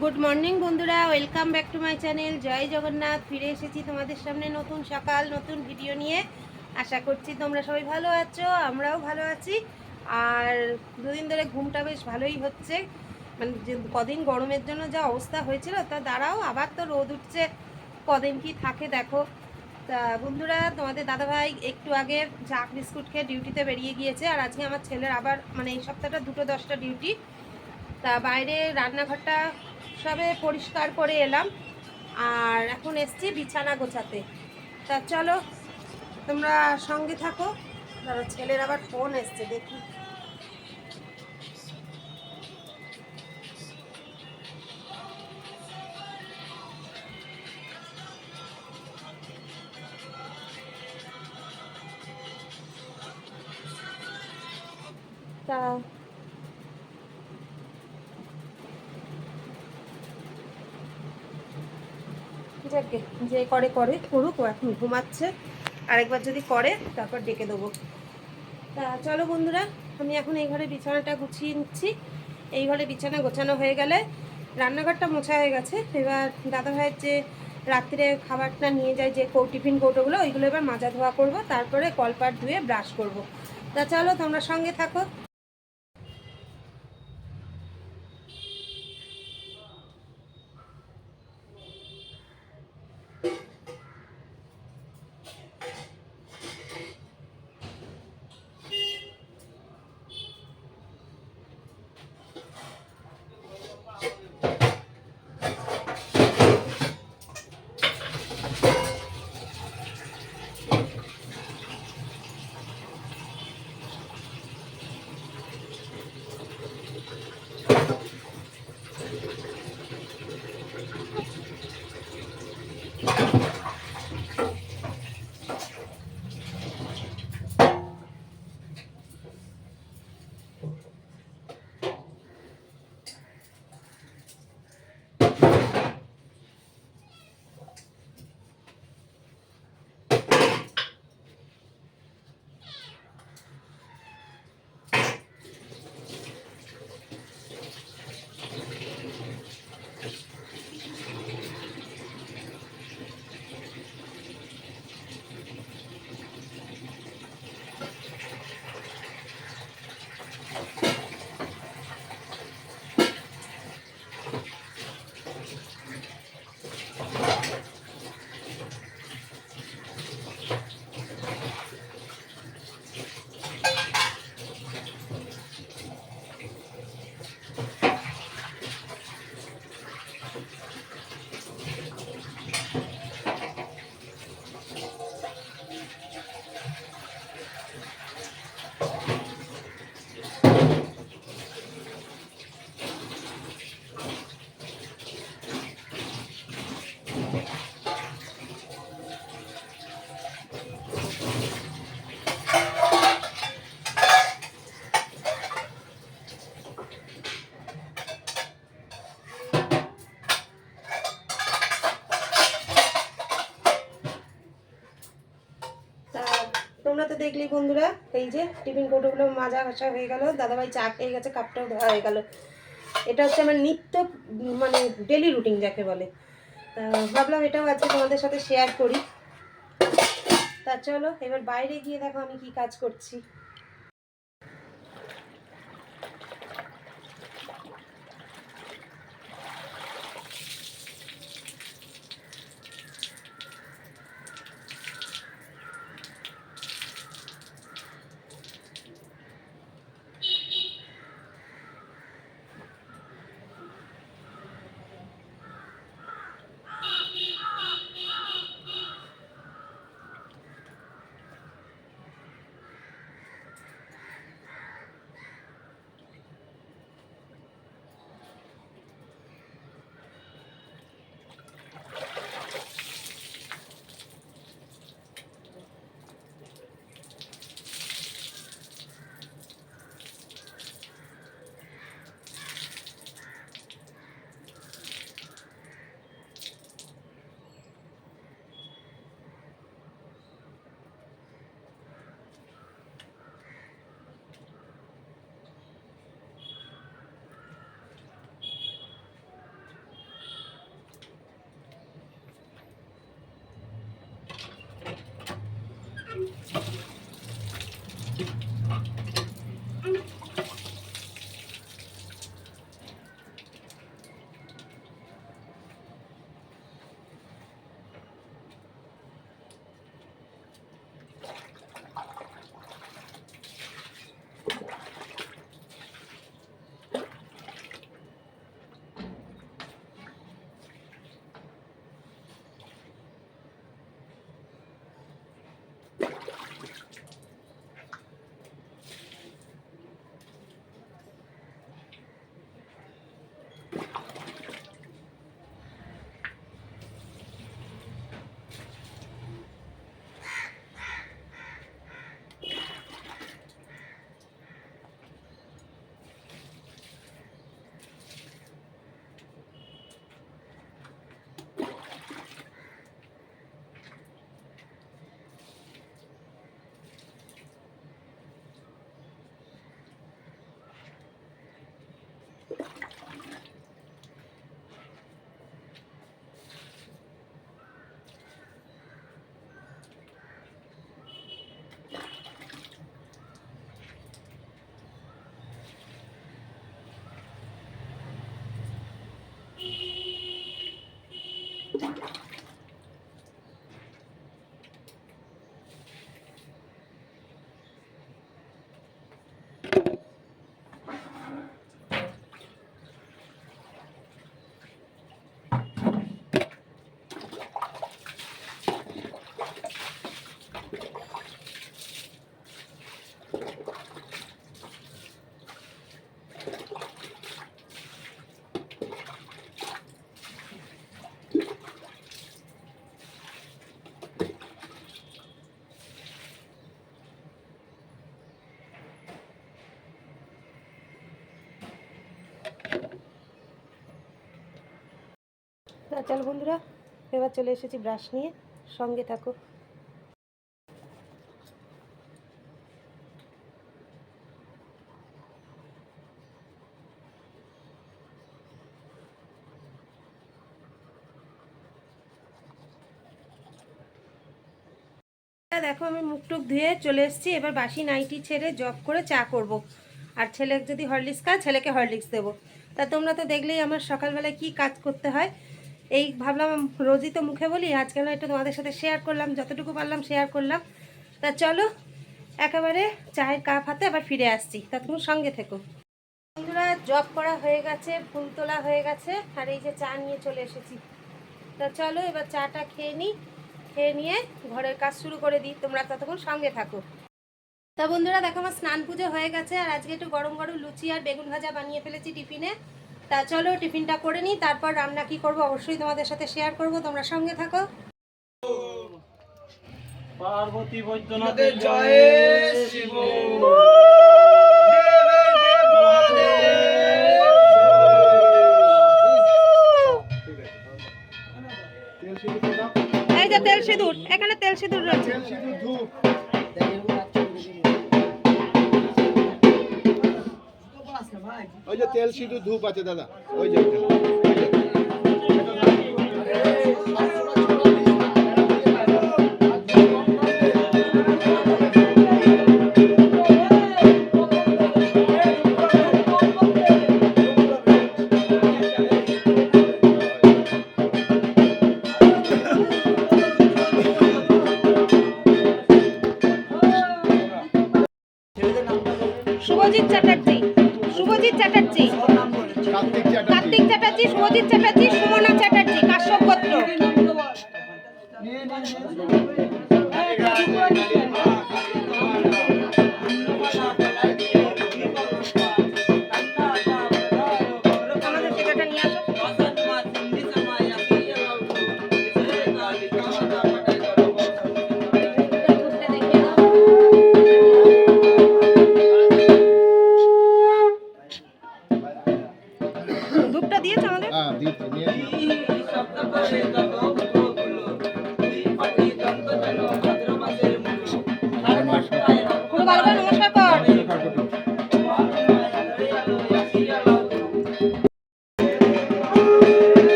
Good morning বন্ধুরা। Welcome back to my channel Jai Jagannath. ফিরে এসেছি তোমাদের সামনে নতুন সকাল, নতুন ভিডিও নিয়ে। আশা করছি তোমরা সবাই ভালো আছো, আমরাও ভালো আছি। আর দুদিন ধরে ঘুমটা বেশ ভালোই হচ্ছে। মানে কদিন গরমের জন্য যা অবস্থা হয়েছিল, তা দাঁড়াও, আবার তো রোদ উঠছে। কদিন কি থাকে দেখো। তা বন্ধুরা, তোমাদের দাদাভাই একটু আগে চাক বিস্কুট খেয়ে ডিউটিতে বেরিয়ে গিয়েছে। আর আজকে আমার ছেলের আবার মানে এই সপ্তাহটা দুটো দশটা ডিউটি তা বাইরে রান্নাঘরটা সবে পরিষ্কার করে এলাম। আর এখন এসছি বিছানা গোছাতে। তা চলো, তোমরা সঙ্গে থাকো। ছেলের আবার ফোন এসছে, দেখি। তা যাকে যে করে করে, করুক, ও এখন ঘুমাচ্ছে। আরেকবার যদি করে, তারপর ডেকে দেবো। তা চলো বন্ধুরা, আমি এখন এই ঘরে বিছানাটা গুছিয়ে নিচ্ছি। এই ঘরে বিছানা গোছানো হয়ে গেলে রান্নাঘরটা মোছা হয়ে গেছে। এবার দাদা ভাইয়ের যে রাত্রে খাবারটা নিয়ে যায়, যে কৌ টিফিন কৌটোগুলো, ওইগুলো এবার মাজা ধোয়া করব। তারপরে কলপাট ধুয়ে ব্রাশ করব। তা চলো, তোমরা সঙ্গে থাকো। তোমরা বন্ধুরা, এই যে টিফিন কৌটোগুলো মাজা ঘষা হয়ে গেল, দাদাভাই চা খেয়ে গেছে, কাপটাও ধরা হয়ে গেল। এটা হচ্ছে আমার নিত্য মানে ডেলি রুটিন যাকে বলে। ভাবলাম এটাও আজকে তোমাদের সাথে শেয়ার করি। তা চলো, এবার বাইরে গিয়ে দেখো আমি কি কাজ করছি। চলো বন্ধুরা, এবার চলে এসেছি ব্রাশ নিয়ে, সঙ্গে থাকো দেখো, আমি মুখ টুক ধুয়ে চলে এসেছি, এবার বাসি নাইটি ছেড়ে জব করে চা করব। আর ছেলে যদি হরলিক্স খায়, ছেলেকে হরলিক্স দেবো তা তোমরা তো দেখলেই আমার সকালবেলায় কি কাজ করতে হয় এই ভাবলাম রোজই তো মুখে বলি, আজকে না একটু তোমাদের সাথে শেয়ার করলাম, যতটুকু পারলাম শেয়ার করলাম। তা চলো, একেবারে চায়ের কাপ হাতে আবার ফিরে আসছি। তা তুমি সঙ্গে থেকো। বন্ধুরা জব করা হয়ে গেছে, ফুল তোলা হয়ে গেছে, আর এই যে চা নিয়ে চলে এসেছি। তা চলো, এবার চাটা খেয়ে নিই খেয়ে নিয়ে ঘরের কাজ শুরু করে দিই, তোমরা ততক্ষণ সঙ্গে থাকো। তা বন্ধুরা, দেখো আমার স্নান পুজো হয়ে গেছে, আর আজকে একটু গরম গরম লুচি আর বেগুন ভাজা বানিয়ে ফেলেছি টিফিনে। তা চলো টিফিনটা করে নিই তারপর রান্না কি করব অবশ্যই তোমাদের সাথে শেয়ার করব তোমরা সঙ্গে থাকো। পার্বতী বৈদ্যনাথের জয় শিব। এই যে তেল সিঁদুর এখানে তেল সিঁদুর রয়েছে। ওই যে তেল সিঁদুর ধূপ আছে দাদা ওই যে। শুভজিৎ চ্যাটার্জি শুভজিৎ চ্যাটার্জি। কার্তিক চ্যাটার্জি। সুজিত চ্যাটার্জি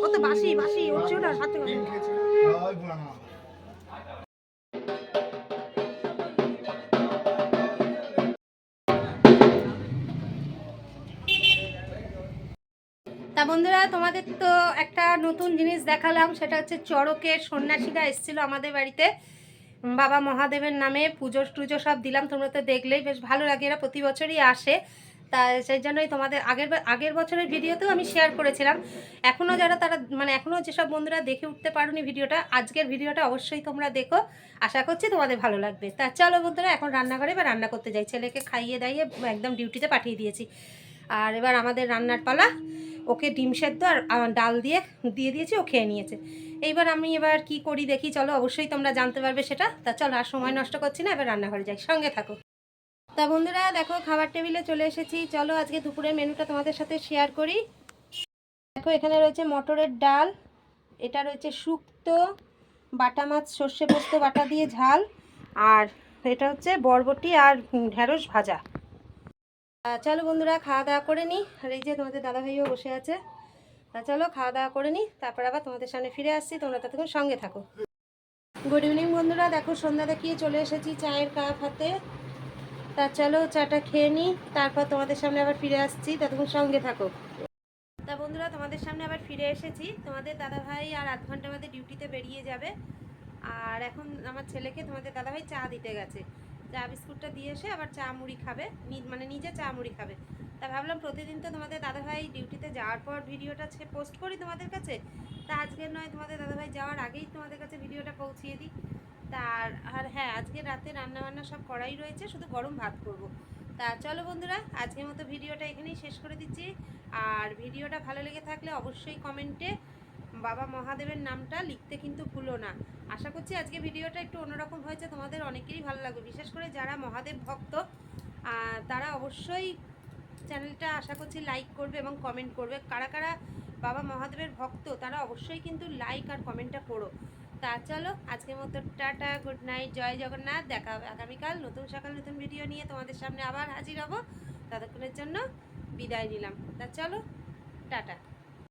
ও তো বাসি বাসি উঠছে ওটা হাতে বন্ধুরা, তোমাদের তো একটা নতুন জিনিস দেখালাম, সেটা হচ্ছে চড়কের সন্ন্যাসীরা এসেছিল আমাদের বাড়িতে। বাবা মহাদেবের নামে পুজো টুজো সব দিলাম, তোমরা তো দেখলেই বেশ ভালো লাগে, এরা প্রতি বছরই আসে। তা সেই জন্যই তোমাদের আগের আগের বছরের ভিডিওতেও আমি শেয়ার করেছিলাম। এখনও যারা তারা মানে এখনও যেসব বন্ধুরা দেখে উঠতে পারোনি ভিডিওটা, আজকের ভিডিওটা অবশ্যই তোমরা দেখো। আশা করছি তোমাদের ভালো লাগবে। তা চলো বন্ধুরা, এখন রান্নাঘরে বা রান্না করতে যাই। ছেলেকে খাইয়ে দাইয়ে একদম ডিউটিতে পাঠিয়ে দিয়েছি। আর এবার আমাদের রান্নার পালা। ওকে ডিম সেদ্ধ আর ডাল দিয়ে দিয়ে দিয়েছি, ও খেয়ে নিয়েছে। এইবার আমি এবার কি করি দেখি, চলো অবশ্যই তোমরা জানতে পারবে সেটা। তা চলো আর সময় নষ্ট করছি না, এবার রান্নাঘরে যাই, সঙ্গে থাকো। তা বন্ধুরা, দেখো খাবার টেবিলে চলে এসেছি। চলো আজকে দুপুরের মেনুটা তোমাদের সাথে শেয়ার করি। দেখো, এখানে রয়েছে মটরের ডাল, এটা রয়েছে শুক্তো, বাটা মাছ, সর্ষে পোস্ত, বাটা দিয়ে ঝাল, আর এটা হচ্ছে বরবটি আর ঢেঁড়স ভাজা। চলো বন্ধুরা, খাওয়া দাওয়া করে নিই আর এই যে তোমাদের দাদাভাইও বসে আছে। চলো খাওয়া দাওয়া করে নিই তারপর আবার তোমাদের সামনে ফিরে আসছি। তোমরা ততক্ষণ সঙ্গে থাকো। গুড ইভিনিং বন্ধুরা, দেখো সন্ধ্যা দেখিয়ে চলে এসেছি চায়ের কাপ হাতে। তা চলো চাটা খেয়ে নিই তারপর তোমাদের সামনে আবার ফিরে আসছি, ততক্ষণ সঙ্গে থাকো। তা বন্ধুরা, তোমাদের সামনে আবার ফিরে এসেছি। তোমাদের দাদাভাই আর আধ ঘণ্টা বাদে ডিউটিতে বেরিয়ে যাবে। আর এখন আমার ছেলেকে তোমাদের দাদাভাই চা দিতে গেছে। চা বিস্কুটটা দিয়ে এসে আবার চা মুড়ি খাবে। মানে নিজে চা মুড়ি খাবে। তা ভাবলাম প্রতিদিন তো তোমাদের দাদাভাই ডিউটিতে যাওয়ার পর ভিডিওটা পোস্ট করি তোমাদের কাছে। তা আজকে নয়, তোমাদের দাদাভাই যাওয়ার আগেই তোমাদের কাছে ভিডিওটা পৌঁছিয়ে দিই। তার আর হ্যাঁ আজকে রাতে রান্না বান্না সব করাই রয়েছে, শুধু গরম ভাত করব। তা চলো বন্ধুরা, আজকের মতো ভিডিওটা এখানেই শেষ করে দিচ্ছি। আর ভিডিওটা ভালো লেগে থাকলে অবশ্যই কমেন্টে বাবা মহাদেবের নামটা লিখতে কিন্তু ভুলো না। আশা করছি আজকে ভিডিওটা একটু অন্যরকম হয়েছে, তোমাদের অনেকেরই ভালো লাগবে। বিশেষ করে যারা মহাদেব ভক্ত তারা অবশ্যই চ্যানেলটা আশা করছি লাইক করবে এবং কমেন্ট করবে। কারা কারা বাবা মহাদেবের ভক্ত, তারা অবশ্যই কিন্তু লাইক আর কমেন্টটা করো। তা চলো, আজকের মতো tata good night Jai Jagannath. দেখা হবে আগামীকাল নতুন সকাল, নতুন ভিডিও নিয়ে তোমাদের সামনে আবার হাজির হব। ততক্ষণের জন্য বিদায় নিলাম। তা চলো, টাটা।